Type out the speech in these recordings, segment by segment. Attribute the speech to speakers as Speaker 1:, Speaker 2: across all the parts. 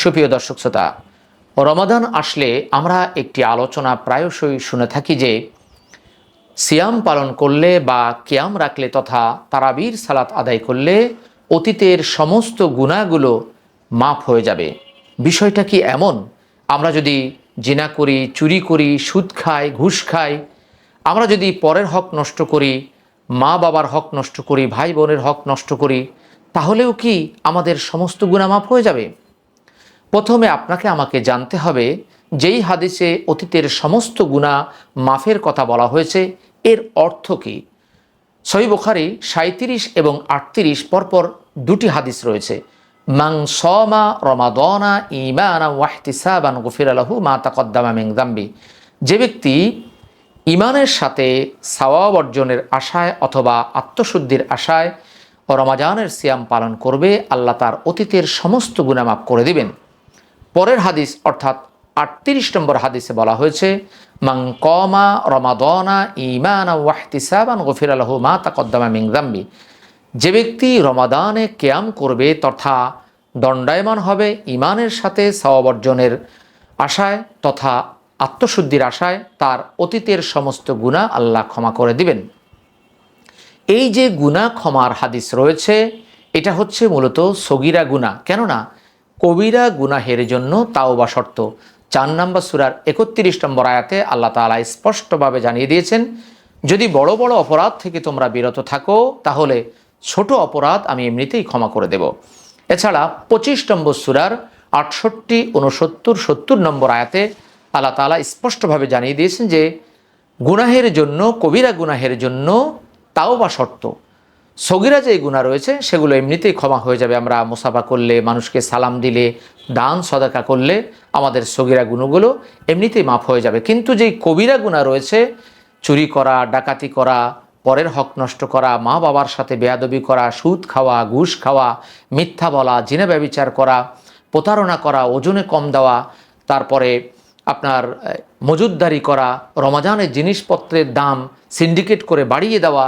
Speaker 1: সুপ্রিয় দর্শক শ্রোতা, রমাদান আসলে আমরা একটি আলোচনা প্রায়শই শুনে থাকি যে, সিয়াম পালন করলে বা কিয়াম রাখলে তথা তারাবির সালাত আদায় করলে অতীতের সমস্ত গুণাগুলো মাফ হয়ে যাবে। বিষয়টা কি এমন? আমরা যদি জিনা করি, চুরি করি, সুদ খাই, ঘুষ খাই, আমরা যদি পরের হক নষ্ট করি, মা বাবার হক নষ্ট করি, ভাই বোনের হক নষ্ট করি, তাহলেও কি আমাদের সমস্ত গুণা মাফ হয়ে যাবে? প্রথমে আপনাকে আমাকে জানতে হবে যেই হাদিসে অতীতের সমস্ত গুণা মাফের কথা বলা হয়েছে, এর অর্থ কী? সহি বুখারি সাঁত্রিশ এবং আটত্রিশ পরপর দুটি হাদিস রয়েছে। মাং সমা রমাদনা ইমানা ওয়াহতিসাবান গফির আলহু মা তাকদ্দামা মেংদাম্বি যে ব্যক্তি ইমানের সাথে সাওয়াব অর্জনের আশায় অথবা আত্মশুদ্ধির আশায় রমাজানের সিয়াম পালন করবে, আল্লাহ তার অতীতের সমস্ত গুণামাপ করে দিবেন। পরের হাদিস, অর্থাৎ আটত্রিশ নম্বর হাদিসে বলা হয়েছে মাং রমাদনা ইমান ওয়াহতিসাবান গফির আলহু মা তাকদ্দামা মিংদাম্বি যে ব্যক্তি রমাদানে কেয়াম করবে, তথা দণ্ডায়মান হবে ইমানের সাথে সওয়াবর্জনের আশায় তথা আত্মশুদ্ধির আশায় তার অতীতের সমস্ত গুণা আল্লাহ ক্ষমা করে দিবেন। এই যে গুণা ক্ষমার হাদিস রয়েছে, এটা হচ্ছে মূলত সগিরা গুণা কেননা কবিরা গুনাহের জন্য তাও বা শর্ত। চার নম্বর সুরার একত্রিশ নম্বর আয়াতে আল্লাহ তালা স্পষ্টভাবে জানিয়ে দিয়েছেন, যদি বড় বড় অপরাধ থেকে তোমরা বিরত থাকো, তাহলে ছোট অপরাধ আমি এমনিতেই ক্ষমা করে দেব। এছাড়া পঁচিশ নম্বর সুরার আটষট্টি উনসত্তর সত্তর নম্বর আয়াতে আল্লাহ তালা স্পষ্টভাবে জানিয়ে দিয়েছেন যে, গুনাহের জন্য, কবিরা গুনাহের জন্য তাও বা শর্ত। সগিরা যে গুণা রয়েছে, সেগুলো এমনিতেই ক্ষমা হয়ে যাবে। আমরা মুসাফা করলে, মানুষকে সালাম দিলে, দান, সদাকা করলে আমাদের সগিরা গুণগুলো এমনিতেই মাফ হয়ে যাবে। কিন্তু যেই কবিরা গুণা রয়েছে, চুরি করা, ডাকাতি করা, পরের হক নষ্ট করা মা বাবার সাথে বেয়াদবি করা, সুদ খাওয়া, ঘুষ খাওয়া, মিথ্যা বলা, জিনে ব্যবিচার করা, প্রতারণা করা, ওজনে কম দেওয়া, তারপরে আপনার মজুদদারি করা, রমাজানের জিনিসপত্রের দাম সিন্ডিকেট করে বাড়িয়ে দেওয়া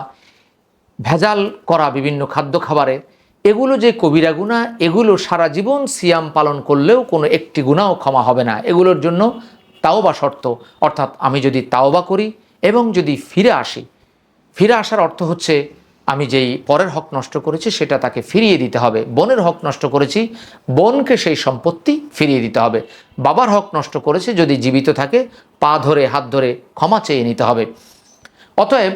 Speaker 1: ভেজাল করা বিভিন্ন খাদ্য খাবারে, এগুলো যে কবিরা গুণা, এগুলো সারা জীবন সিয়াম পালন করলেও কোনো একটি গুণাও ক্ষমা হবে না। এগুলোর জন্য তাওবা শর্ত, অর্থাৎ আমি যদি তাওবা করি এবং যদি ফিরে আসি, ফিরে আসার অর্থ হচ্ছে আমি যেই পরের হক নষ্ট করেছি সেটা তাকে ফিরিয়ে দিতে হবে। বোনের হক নষ্ট করেছি, বোনকে সেই সম্পত্তি ফিরিয়ে দিতে হবে। বাবার হক নষ্ট করেছে, যদি জীবিত থাকে, পা ধরে, হাত ধরে ক্ষমা চেয়ে নিতে হবে। অতএব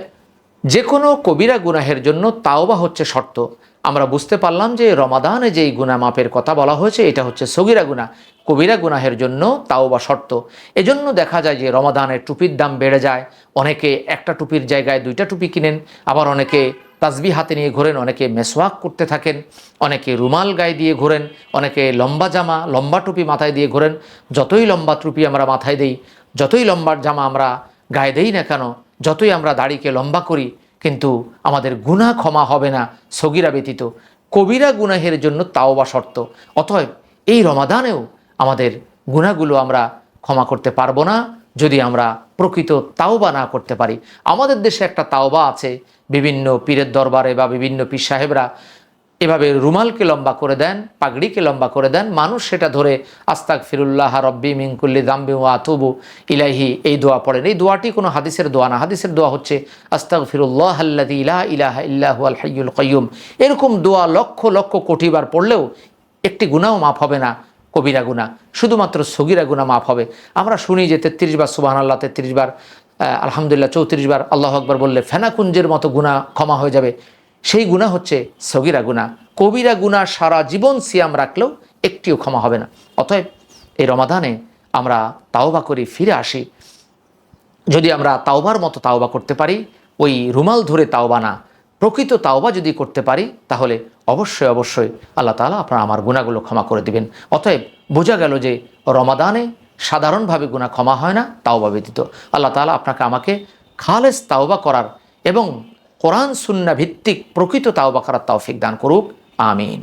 Speaker 1: যে কোনো কবিরা গুনাহের জন্য তাওবা হচ্ছে শর্ত। আমরা বুঝতে পারলাম যে রমাদানে যেই গুনা মাপের কথা বলা হয়েছে, এটা হচ্ছে সগিরা গুনা কবিরা গুনাহের জন্য তাওবা শর্ত। এজন্য দেখা যায় যে রমাদানের টুপির দাম বেড়ে যায়। অনেকে একটা টুপির জায়গায় দুইটা টুপি কিনেন, আবার অনেকে তাসবি হাতে নিয়ে ঘোরেন, অনেকে মেসওয়াক করতে থাকেন, অনেকে রুমাল গায়ে দিয়ে ঘোরেন, অনেকে লম্বা জামা, লম্বা টুপি মাথায় দিয়ে ঘোরেন। যতই লম্বা টুপি আমরা মাথায় দেই, যতই লম্বার জামা আমরা গায়ে দেই না কেন যতই আমরা দাড়িকে লম্বা করি, কিন্তু আমাদের গুণা ক্ষমা হবে না, সগিরা ব্যতীত। কবিরা গুনাহের জন্য তাও বা শর্ত। অতএব এই রমাদানেও আমাদের গুণাগুলো আমরা ক্ষমা করতে পারব না, যদি আমরা প্রকৃত তাওবা না করতে পারি। আমাদের দেশে একটা তাওবা আছে, বিভিন্ন পীরের দরবারে বা বিভিন্ন পীর সাহেবরা এভাবে রুমালকে লম্বা করে দেন, পাগড়িকে লম্বা করে দেন, মানুষ সেটা ধরে আস্তাক ফিরুল্লাহ রব্বি মিঙ্কুল্লি দাম্বি ওয়া তুবু ইলাহি এই দোয়া পড়েন। এই দোয়াটি কোনো হাদিসের দোয়া না। হাদিসের দোয়া হচ্ছে আস্তাক ফিরুল্লাহ আল্লাদি ইলাহ ইলাহা ইল্লাহু আল হাইয়ুল কয়ুম এরকম দোয়া লক্ষ লক্ষ কোটিবার পড়লেও একটি গুণাও মাফ হবে না, কবিরা গুণা। শুধুমাত্র সগিরা গুণা মাফ হবে। আমরা শুনি যে তেত্রিশ বার সুবাহ আল্লাহ তেত্রিশ বার আলহামদুলিল্লাহ, চৌত্রিশ বার আল্লাহ আকবর বললে ফেনাকুঞ্জের মতো গুণা ক্ষমা হয়ে যাবে। সেই গুণা হচ্ছে সগিরা গুণা। কবিরা গুণা সারা জীবন সিয়াম রাখলেও একটিও ক্ষমা হবে না। অতএব এই রমাদানে আমরা তাওবা করি ফিরে আসি। যদি আমরা তাওবার মতো তাওবা করতে পারি, ওই রুমাল ধরে তাওবা না, প্রকৃত তাওবা যদি করতে পারি, তাহলে অবশ্যই অবশ্যই আল্লাহ তালা আপনার আমার গুণাগুলো ক্ষমা করে দিবেন। অতএব বোঝা গেল যে রমাদানে সাধারণভাবে গুণা ক্ষমা হয় না, তাওবা ব্যতীত। আল্লাহ তালা আপনাকে আমাকে খালেস তাওবা করার এবং কোরআন সুন্না ভিত্তিক প্রকৃত তাওবা করার তৌফিক দান করুক। আমিন।